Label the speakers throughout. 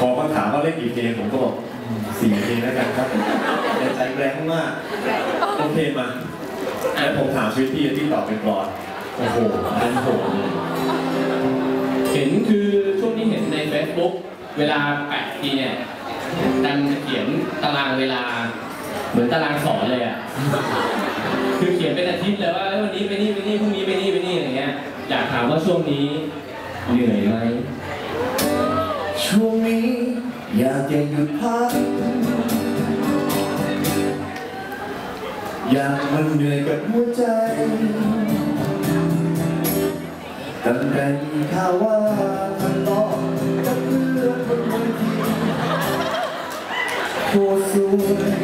Speaker 1: พอเขาถามว่าเล่นกี่เพลงผมก็บอกสี่เพลงแล้วกันครับใจแรงมากโอเคมาแล้วผมถามชีวิตพี่ที่ตอบเป็นกรอนโอ้โหอันโหเห็
Speaker 2: นคือช่วงนี้เห็นใน Facebook เวลาแปะทีเนี่ยดันเขียนตารางเวลา เหมือนตารางสอนเลยอะคือเขียนเป็นอาทิตย์เลยว่าวันนี้ไปนี่ไปนี่พรุ่งนี้ไปนี่ไปนี่อะไรเงี้ยอยากถามว่าช่วงนี้เหนื่อยไหม
Speaker 3: ช่วงนี้อยากจะหยุดพัก อยากมันเหนื่อยกับหัวใจตั้งแต่มีข่าวว่าทะเลาะกับเพื่อนบนเวทีโคตรสวย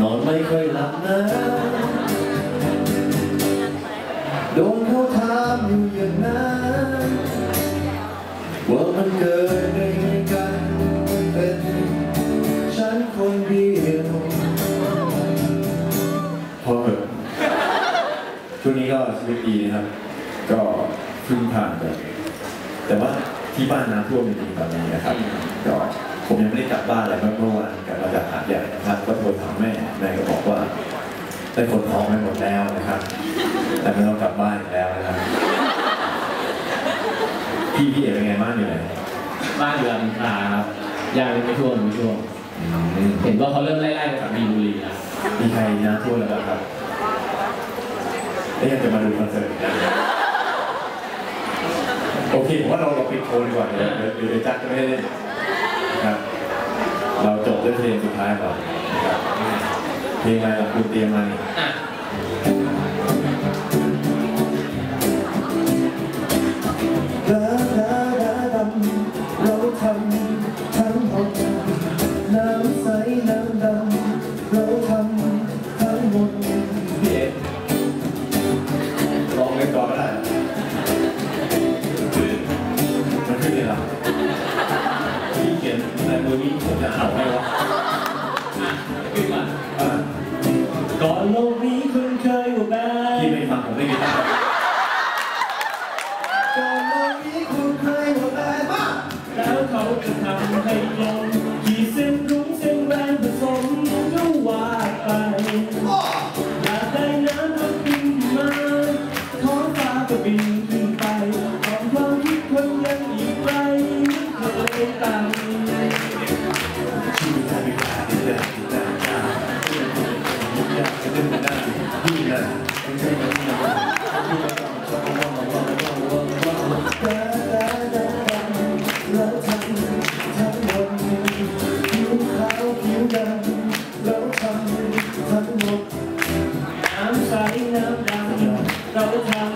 Speaker 3: นอนไม่ค่อยหลับนะ มันเกิดได้ไงกันเป็นฉันคนเดียว
Speaker 1: พอเถอะช่วงนี้ก็ชีวิตดีนะครับ ก็เพึ่งผ่านไปแต่ว่าที่บ้านน้ำท่วมจริงๆตอนนี้นะครับก็ผมยังไม่ได้กลับบ้านเลยเมื่อวานกลับมาจากหาดใหญ่นะครับก็โทรถามแม่แม่ก็บอกว่าได้ขนของไปหมดแล้วนะครับ แต่ไม่ต้องกลับบ้านอีกแล้วนะครับ พี่พี่เอ๋เป็นไงบ้างอยู่ไหน
Speaker 2: บ้านอยู่ลำพาครับยังไม่ท่วมไม่ท่วม
Speaker 1: อืม
Speaker 2: เห็นว่าเขาเริ่มไล่ๆไปจากมีนบุรีแล้ว
Speaker 1: มีใครน้ำท่วมแล้วบ้างครับแล้วยังจะมาดูคอนเสิร์ตอีกนะโอเคผมว่าเราเราปิดโชว์ดีกว่าเดี๋ยวเดี๋ยวเดี๋ยวจักจะไม่ได้เล่นนะครับ เราจบด้วยเพลงสุดท้ายก่อนนะครับเพลงอะไรล่ะคุณเตรียมมานี่
Speaker 2: อ่
Speaker 3: นในมื
Speaker 1: อนี้ผมจะเอาให้วะ
Speaker 2: อะขึ้นมา
Speaker 1: อะ ช่ ดา
Speaker 3: ดาดาดำเราทำ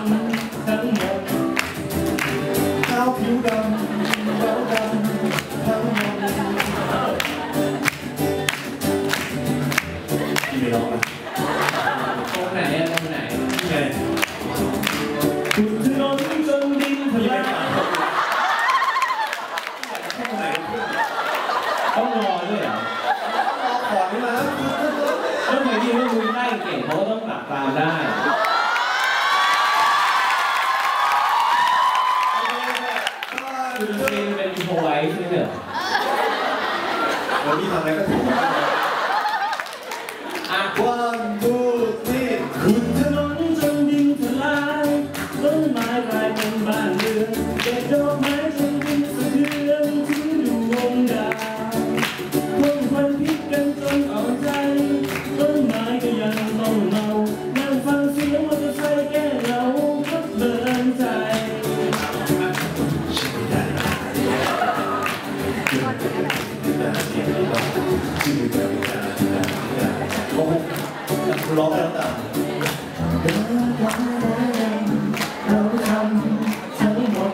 Speaker 1: ไว้
Speaker 2: ใช่ไหมเหรอ
Speaker 1: วันนี้ทำอะไรก็ถูก ร้องแล้วแต่
Speaker 3: เราทำทั้งหมด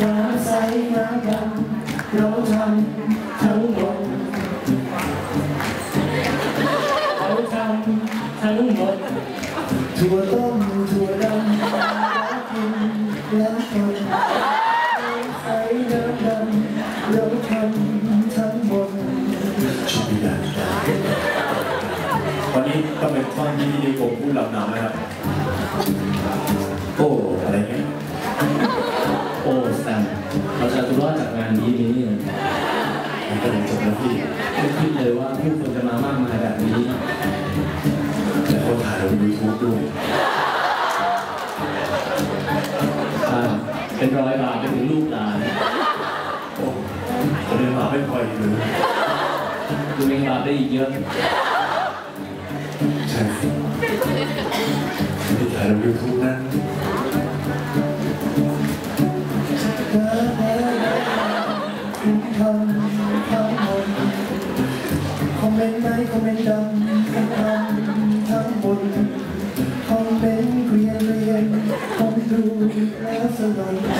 Speaker 3: น้ำใสน้ำดำเราทำทั้งหมด
Speaker 2: เขาทำทั้งหมด
Speaker 3: ถั่วต้มถั่วดำเรากินแล้วคนน้ำใสน้ำดำเราทำทั้งหมด
Speaker 1: ชีวิตได้ วันนี้ต้องเป็นท่อนที่พี่นิโกพูดลำนำนะครับ โอ้ อะไรเงี้ย
Speaker 2: โอ้แซมเราจะรู้รอดจากงานนี้นี้เนี่ย
Speaker 1: มันก็เลยจบแล้วพี่
Speaker 2: ไม่คิดเลยว่าผู้คนจะมามากมายแบบนี้
Speaker 1: แต่คนถ่ายลงยูทูบด้วย
Speaker 2: อ่าเป็นร้อยบาทเป็นถึงลูกหลาน
Speaker 1: โอ้คนเดินมาไม่พออีกเลย
Speaker 2: ดูเองบาทได้อีกเยอะ
Speaker 1: ใช่ที่ถ่ายลงยูทูบนั้น
Speaker 3: คุณทำทั้งหมดคอมเมนต์ไหมคอมเมนต์ดำคุณทำทั้งหมดคอมเมนต์เรียนเรียนผมดูแล้วสลด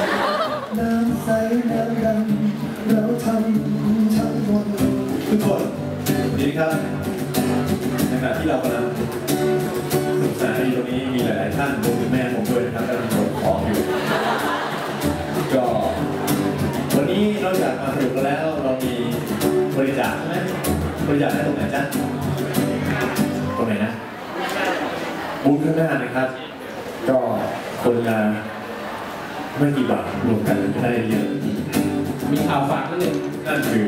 Speaker 1: บริจาคได้ตรงไหนจ๊ะตรงไหนนะบูธข้างหน้านะครับ ก็คนละไม่กี่บาทรวมกันก็ได้เยอะ
Speaker 2: มีข่าวฝากนิดนึง
Speaker 1: นั่นคือ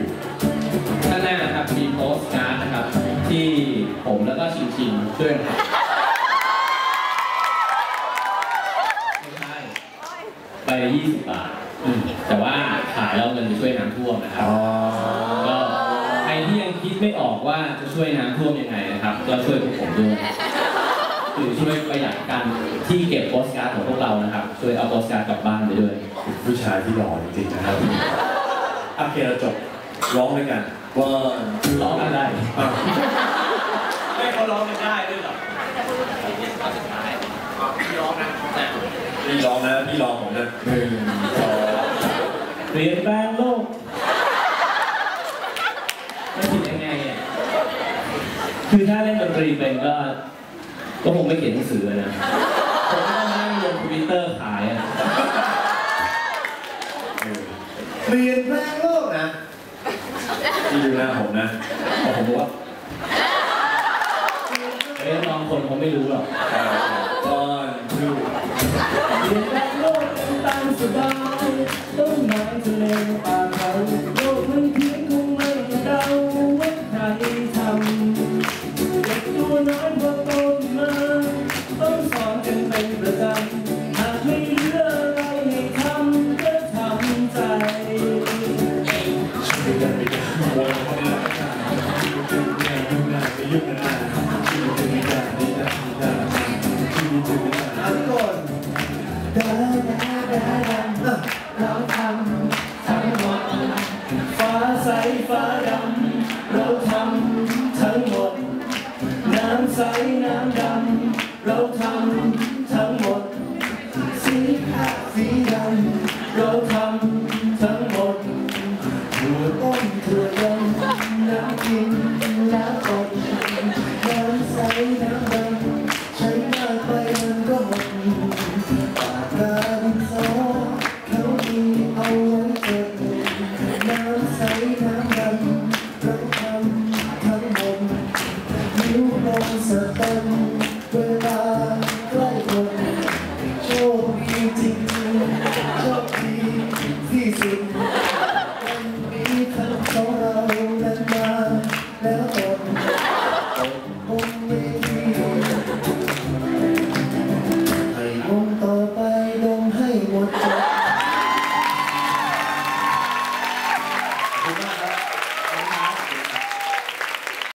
Speaker 2: ข้างหน้านะครับมีโพสต์การ์ดนะครับ ที่ผมแล้วก็ชิงชิงช่วยนะครับไม่ใช่ใบละยี่สิบบาท
Speaker 1: อืม
Speaker 2: แต่ว่าขายแล้วเงินไปช่วยน้ำท่วมนะครับ ไม่ออกว่าจะช่วยน้ำท่วมยังไงนะครับ ก็ช่วยพวกผมด้วยหรือช่วยประหยัดการที่เก็บโปสการ์ดของพวกเรานะครับ ช่วยเอาโปสการ์ดกลับบ้านไปด้วย
Speaker 1: เป็นผู้ชายที่หล่อจริงๆนะครับโอเคเราจบร้องด้วยกันว่า
Speaker 2: ร้องกันได้
Speaker 1: อะ
Speaker 2: ไม่เขาร้องกันได้ด้วยหรอพี่ร้องนะ
Speaker 1: พี่ร้องนะพี่ร้องผมนะหนึ่งสอง
Speaker 2: เปลี่ยนแปลงโลกไม่ผิดยังไงอะ คือถ้าเล่นดนตรีเป็นก็ ก็คงไม่เขียนหนังสือนะผมก็ต้องนั่งลงทวิตเตอร์ขายอะ
Speaker 1: เออ
Speaker 3: เปลี่ยนแปลงโลกนะ
Speaker 1: พี่ดูหน้าผมนะพอผมบอกว่า
Speaker 2: เอ้ยบางคนเขาไม่รู้หรอก
Speaker 1: ก้อนคือ
Speaker 2: เปลี่ยนแปลงโลกเป็นตามสบายต้นไม้ทะเลป่า อนกันเป็นประจำหากไม่เหลืออะไรให้ทำก็ทำใจ
Speaker 1: ช่วยกันไปกันวนเขาไม่รักกันยุ่งนาไปยุ่งนาชีวิตจะไม่ได้ไม่ได้ไม่ได้ชีวิตจะไม่ได้
Speaker 3: อ่านก่อนดาดาดาดาเราทำ